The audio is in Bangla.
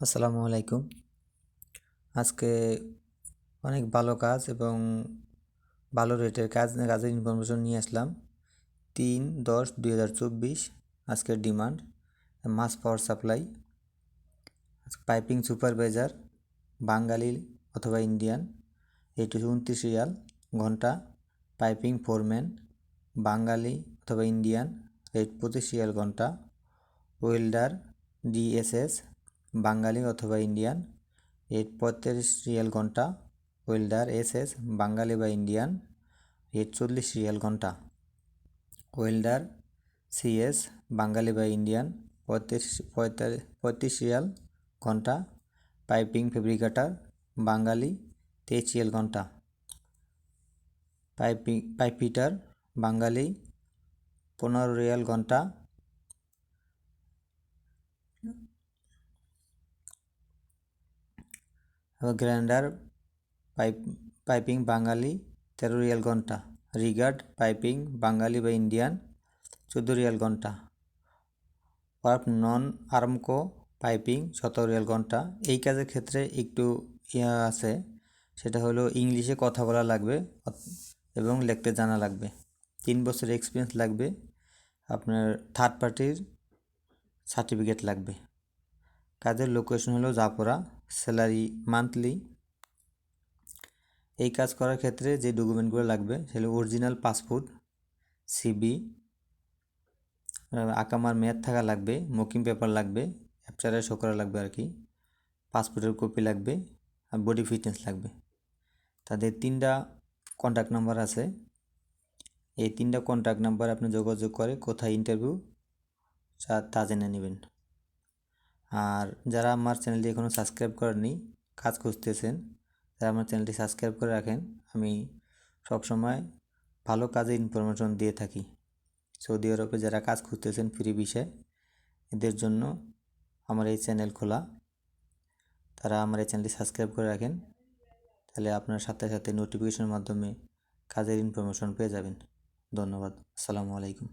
আসসালামু আলাইকুম। আজকে অনেক ভালো কাজ এবং ভালো রেটের কাজ কাজের ইনফরমেশন নিয়ে আসলাম। তিন দশ দুই হাজার চব্বিশ আজকের ডিমান্ড মাস power supply piping supervisor Bengali অথবা ইন্ডিয়ান এটি উনত্রিশ রিয়াল ঘণ্টা পাইপিং ফোরম্যান বাঙালি অথবা ইন্ডিয়ান রেট পঁচিশ রিয়াল ঘণ্টা ওয়েল্ডার ডিএসএস বাঙালি অথবা ইন্ডিয়ান রেট পঁয়তাল্লিশ রিয়াল ঘণ্টা ওয়েল্ডার এস এস বাঙালি বা ইন্ডিয়ান রেট চল্লিশ রিয়াল ঘণ্টা ওয়েল্ডার, সিএস, বাঙালি বা ইন্ডিয়ান, পঁয়ত্রিশ পঁয়তাল্লিশ পঁয়ত্রিশ রিয়াল ঘণ্টা পাইপিং ফেব্রিকেটার, বাঙালি তেইশ রিয়াল ঘণ্টা পাইপিং পাইপ ফিটার বাঙালি পনেরো রিয়াল ঘণ্টা গ্রাইন্ডার পাইপ পাইপিং বাঙালি তেরো রিয়াল ঘণ্টা। রিগার্ড পাইপিং বাঙালি বা ইন্ডিয়ান চোদ্দ রিয়াল ঘণ্টা। ওয়ার্প নন আর্মকো পাইপিং সতেরো রিয়াল ঘণ্টা। এই কাজের ক্ষেত্রে একটু ইয়া আছে, সেটা হলো ইংলিশে কথা বলা লাগবে এবং লিখতে জানা লাগবে। তিন বছর এক্সপিরিয়েন্স লাগবে, আপনার থার্ড পার্টির সার্টিফিকেট লাগবে। কাজের লোকেশন হলো জাপরা স্যালারি মান্থলি। এই কাজ করার ক্ষেত্রে যে ডকুমেন্টগুলো লাগবে সেগুলো অরিজিনাল পাসপোর্ট, সিবি আকামার মেয়াদ থাকা লাগবে মকিং পেপার লাগবে অ্যাপচারে শো করা লাগবে আর কি, পাসপোর্টের কপি লাগবে, আর বডি ফিটনেস লাগবে। তাদের তিনটা কন্ট্যাক্ট নাম্বার আছে। এই তিনটা কন্ট্যাক্ট নাম্বার আপনি যোগাযোগ করে কোথায় ইন্টারভিউ তা জেনে নেবেন। আর যারা আমার চ্যানেলটি এখনও সাবস্ক্রাইব করেননি, কাজ খুঁজতেছেন তারা আমার চ্যানেলটি সাবস্ক্রাইব করে রাখেন, আমি সবসময় ভালো কাজের ইনফরমেশন দিয়ে থাকি। সৌদি আরবে যারা কাজ খুঁজতেছেন ফ্রি বিষয়ে, এদের জন্য আমার এই চ্যানেল খোলা। তারা আমার এই চ্যানেলটি সাবস্ক্রাইব করে রাখেন, তাহলে আপনার সাথে সাথে নোটিফিকেশনের মাধ্যমে কাজের ইনফরমেশন পেয়ে যাবেন। ধন্যবাদ। আসসালামু আলাইকুম।